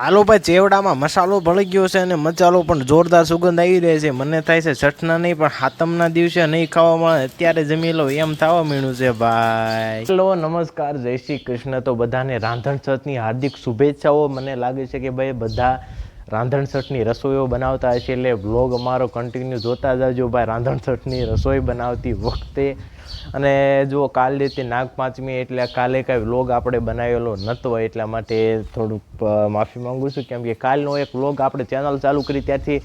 હાલો ભાઈ, ચેવડામાં મસાલો ભળી ગયો છે અને મસાલો પણ જોરદાર સુગંધ આવી રહી છે. મને થાય છે છઠના નહીં, પણ હાતમના દિવસે નહીં ખાવા મળે. અત્યારે જમી લો એમ થવા મીણું છે ભાઈ. હેલો, નમસ્કાર, જય શ્રી કૃષ્ણ. તો બધાને રાંધણ છઠની હાર્દિક શુભેચ્છાઓ. મને લાગે છે કે ભાઈ બધા રાંધણ છઠની રસોઈઓ બનાવતા હશે એટલે બ્લોગ અમારો કન્ટિન્યુ જોતા જજો ભાઈ. રાંધણ છઠની રસોઈ બનાવતી વખતે અને જો કાલે તે નાગ પાંચમી એટલે કાલે કાંઈ વ્લોગ આપણે બનાવેલો નહોતો એટલા માટે થોડુંક માફી માંગુ છું. કેમ કે કાલનો એક વ્લોગ આપણે ચેનલ ચાલુ કરી ત્યાંથી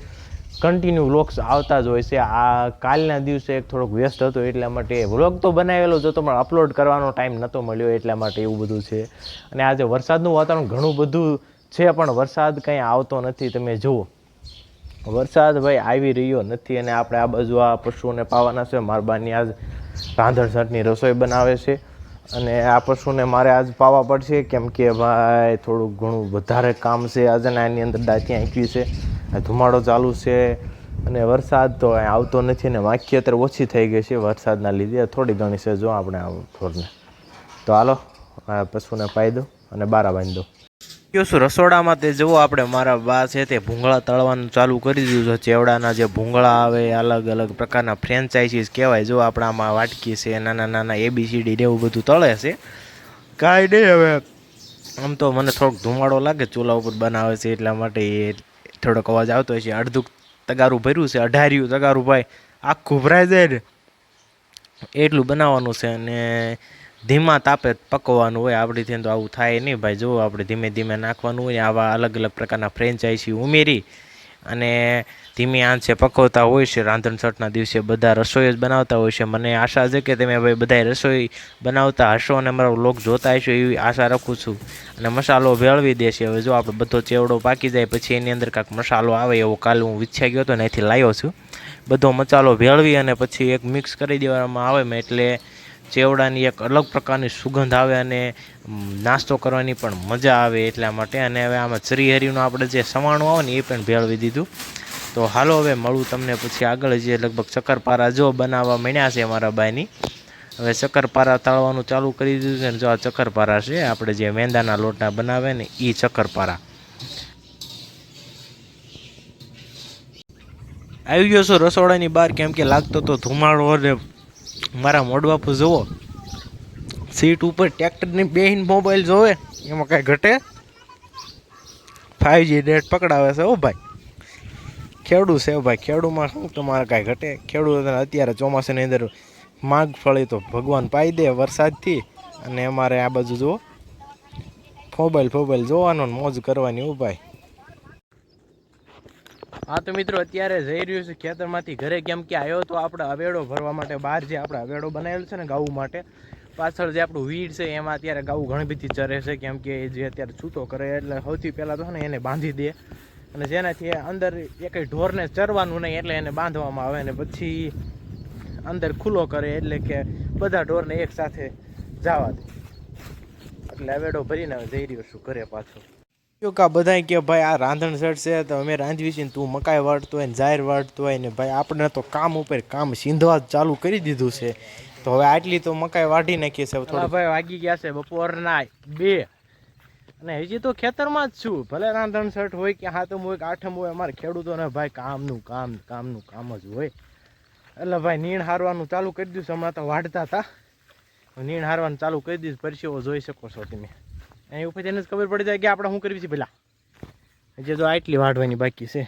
કન્ટિન્યુ વ્લોગ્સ આવતા જ હોય છે. આ કાલના દિવસે એક થોડોક વ્યસ્ત હતો એટલા માટે વ્લોગ તો બનાવેલો, જ હતો પણ અપલોડ કરવાનો ટાઈમ નહોતો મળ્યો એટલા માટે એવું બધું છે. અને આજે વરસાદનું વાતાવરણ ઘણું બધું છે, પણ વરસાદ કંઈ આવતો નથી. તમે જુઓ, વરસાદ ભાઈ આવી રહ્યો નથી અને આપણે આ બાજુ આ પશુઓને પાવાના છે. મારબાની આજ રાંધણ છટની રસોઈ બનાવે છે. અને આ પશુને મારે આજ પાવા પડશે કેમ કે ભાઈ થોડુંક ઘણું વધારે કામ છે. આજે એની અંદર દાંતી આંક્યું છે. ધુમાડો ચાલુ છે અને વરસાદ તો આવતો નથી ને માખી અત્યારે ઓછી થઈ ગઈ છે વરસાદના લીધે. થોડી ઘણી છે જો આપણે આ થોડને. તો હાલો પશુને પાઈ દો અને બારા બાંધી દો. કયો શું રસોડામાં તે જુઓ, આપણે મારા બા છે તે ભૂંગળા તળવાનું ચાલુ કરી દીધું છે. ચેવડાના જે ભૂંગળા આવે અલગ અલગ પ્રકારના ફ્રેન્ચાઇઝીસ કહેવાય. જો આપણામાં વાટકી છે, નાના નાના એબીસીડી ને એવું બધું તળે છે. કાંઈ નહીં હવે. આમ તો મને થોડોક ધુમાડો લાગે, ચૂલા ઉપર બનાવે છે એટલા માટે થોડોક અવાજ આવતો હોય છે. અડધું તગારું ભર્યું છે, અઢાર્યું તગારું ભાઈ. આખું ભરાઈ જાય ને. એટલું બનાવવાનું છે અને ધીમા તાપે પકવવાનું હોય આપણીથી તો આવું થાય નહીં ભાઈ. જો આપણે ધીમે ધીમે નાખવાનું હોય, આવા અલગ અલગ પ્રકારના ફ્રેન્ચાઇઝી ઉમેરી અને ધીમી આંચે પકવતા હોય છે. રાંધણ છઠના દિવસે બધા રસોઈ જ બનાવતા હોય છે. મને આશા છે કે તમે ભાઈ બધાય રસોઈ બનાવતા હશો અને મારો લોક જોતા હશો એવી આશા રાખું છું. અને મસાલો ભેળવી દેશે હવે જો આપણે બધો ચેવડો પાકી જાય, પછી એની અંદર કાંઈક મસાલો આવે એવો કાલે હું વિચ્છા ગયો હતો ને અહીંથી લાવ્યો છું. બધો મસાલો ભેળવી અને પછી એક મિક્સ કરી દેવામાં આવે મેં એટલે ચેવડાની એક અલગ પ્રકારની સુગંધ આવે અને નાસ્તો કરવાની પણ મજા આવે એટલા માટે. અને હવે આમાં ચરીહરીનું આપણે જે સવાણું આવે ને એ પણ ભેળવી દીધું. તો હાલો હવે મળું તમને પછી આગળ. જે લગભગ શક્કરપારા જો બનાવવા માંડ્યા છે મારા બાઈની. હવે ચક્કરપારા તળવાનું ચાલુ કરી દીધું છે ને જો આ ચક્કરપારા છે, આપણે જે મેંદાના લોટના બનાવે ને એ ચક્કરપારા આવી ગયો છું રસોડાની બહાર, કેમ કે લાગતો તો ધુમાડો અને મારા મોઢ જુઓ. સીટ ઉપર ટ્રેક્ટરની બેહીન મોબાઈલ જોવે, એમાં કાંઈ ઘટે? ફાઇવજી નેટ પકડાવે છે ઓ ભાઈ. ખેડૂ છે ભાઈ ખેડૂમાં શું તમારે કાંઈ ઘટે? ખેડૂત અત્યારે ચોમાસાની અંદર માગફળી તો ભગવાન પાઈ દે વરસાદથી. અને અમારે આ બાજુ જુઓ. મોબાઈલ ફોબાઈલ જોવાનો મોજ કરવાની ભાઈ. હા તો મિત્રો, અત્યારે જઈ રહ્યું છે ખેતરમાંથી. ઘરે કેમ કે આવ્યો તો આપણે અવેડો ભરવા માટે બહાર જે આપણે અવેડો બનાવેલો છે ને ગાઉ માટે, પાછળ જે આપણું વીડ છે એમાં અત્યારે ગાઉ ઘણી બધી ચરે છે. કેમ કે એ જે અત્યારે છૂટો કરે એટલે સૌથી પહેલાં તો છે ને એને બાંધી દે અને જેનાથી અંદર એકેય ઢોરને ચરવાનું નહીં એટલે એને બાંધવામાં આવે ને પછી અંદર ખુલ્લો કરે એટલે કે બધા ઢોરને એક સાથે જવા દે. એટલે અવેડો ભરીને જઈ રહ્યો છું ઘરે પાછો. કા બધાય કે ભાઈ આ રાંધણ સટ છે, તો અમે રાંધવી છીએ તું મકાઈ વાળતો હોય ને જાહેર વાળતો હોય ને ભાઈ આપણે તો કામ ઉપર કામ સીંધવા ચાલુ કરી દીધું છે. તો હવે આટલી તો મકાઈ વાઢી નાખીએ છે થોડા ભાઈ વાગી ગયા છે બપોરના બે. અને હજી તો ખેતરમાં જ છું, ભલે રાંધણ શર્ટ હોય કે હાથમ હોય કે આઠમ હોય, અમારે ખેડૂતોને ભાઈ કામનું કામ કામનું કામ જ હોય. એટલે ભાઈ નીણ હારવાનું ચાલુ કરી દીધું હમણાં તો વાઢતા હતા. નીણ હારવાનું ચાલુ કરી દીધું પરસેવો જોઈ શકો છો તમે. એની ઉપર તેને જ ખબર પડી જાય કે આપણે શું કરવી છે પેલા હજી તો આટલી વાઢવાની બાકી છે.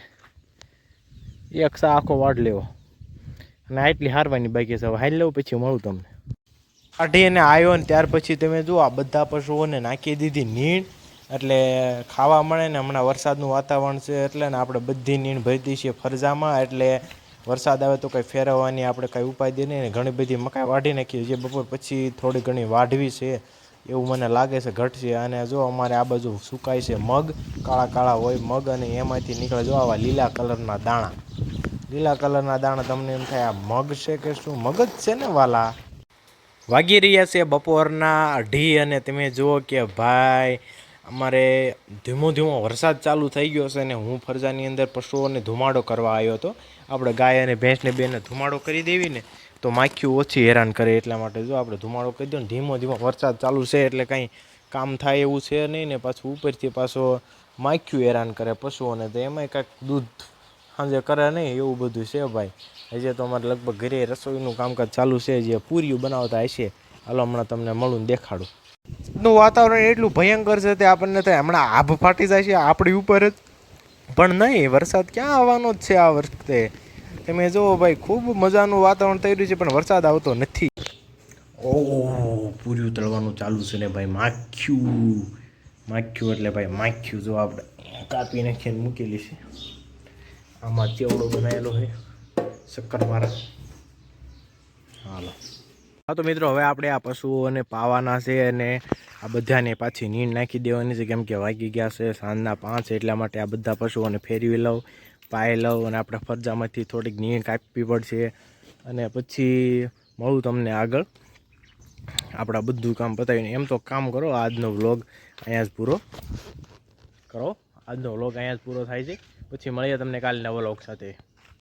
એક સા આખો વાઢ લેવો. અને આટલી હારવાની બાકી છે. હવે હાલ લેવું પછી મળું તમને. કાઢી આવ્યો ને ત્યાર પછી તમે જુઓ, આ બધા પશુઓને નાખી દીધી નીણ. એટલે ખાવા મળે ને હમણાં વરસાદનું વાતાવરણ છે એટલે ને આપણે બધી નીણ ભરી દઈએ ફરજામાં. એટલે વરસાદ આવે તો કંઈ ફેરવવાની આપણે કંઈ ઉપાય દે નહીં ઘણી બધી મકાઈ વાઢી નાખીએ જે બપોર પછી થોડી ઘણી વાઢવી છે. એવું મને લાગે છે ઘટશે અને જો અમારે આ બાજુ સુકાય છે મગ, કાળા કાળા હોય મગ અને એમાંથી નીકળે જો આવા લીલા કલરના દાણા. લીલા કલરના દાણા તમને એમ થાય, આ મગ છે કે શું? મગ જ છે ને વાલા? વાગી રહ્યા છે બપોરના અઢી અને તમે જુઓ કે ભાઈ, અમારે ધીમો ધીમો વરસાદ ચાલુ થઈ ગયો છે અને હું ફરજાની અંદર પશુઓને ધુમાડો કરવા આવ્યો હતો. આપણે ગાય અને ભેંસને બેને ધુમાડો કરી દેવી ને. તો માખીઓ ઓછી હેરાન કરે એટલા માટે જો આપણે ધુમાડો કહી દો ને, ધીમો ધીમો વરસાદ ચાલુ છે એટલે કાંઈ કામ થાય એવું છે નહીં ને, પાછું ઉપરથી પાછો માખ્યું હેરાન કરે પશુઓને તો એમાંય કાંઈક દૂધ સાંજે કરે નહીં એવું બધું છે ભાઈ. હજી તો અમારે લગભગ ઘરે રસોઈનું કામકાજ ચાલુ છે, જે પૂરીયું બનાવતા હશે. હાલો, હમણાં તમને મળું દેખાડું. નું વાતાવરણ એટલું ભયંકર છે તે આપણને થાય હમણાં આભ ફાટી જાય છે આપણી ઉપર જ. પણ નહીં, વરસાદ ક્યાં આવવાનો જ છે આ વખતે? તમે જુઓ ભાઈ, ખૂબ મજાનું વાતાવરણ થઈ રહ્યું છે, પણ વરસાદ આવતો નથી. ઓહ પૂર્યું તળવાનું ચાલુ છે ને ભાઈ, માખ્યું. માખ્યું એટલે ભાઈ, માખ્યું જો આપણે કાપી નાખીને મૂકેલી છે. આમાં ચેવડો બનાવેલો છે શક્કરપારા હાલો. હા તો મિત્રો, હવે આપણે આ પશુઓને પાવાના છે અને આ બધાને પાછી નીંદ નાખી દેવાની છે, કેમ કે વાગી ગયા છે સાંજના પાંચ, એટલા માટે આ બધા પશુઓને ફેરવી લઉં. પાઈ લઉં અને આપણે ફરજામાંથી થોડીક નીંદ કાપવી પડશે. અને પછી મળું તમને આગળ. આપણા બધું કામ પતાવીને. એમ તો કામ કરો, આજનો વ્લોગ અહીંયા જ પૂરો કરો. આજનો વ્લોગ અહીંયા જ પૂરો થાય છે. પછી મળીએ તમને કાલના વ્લોગ સાથે.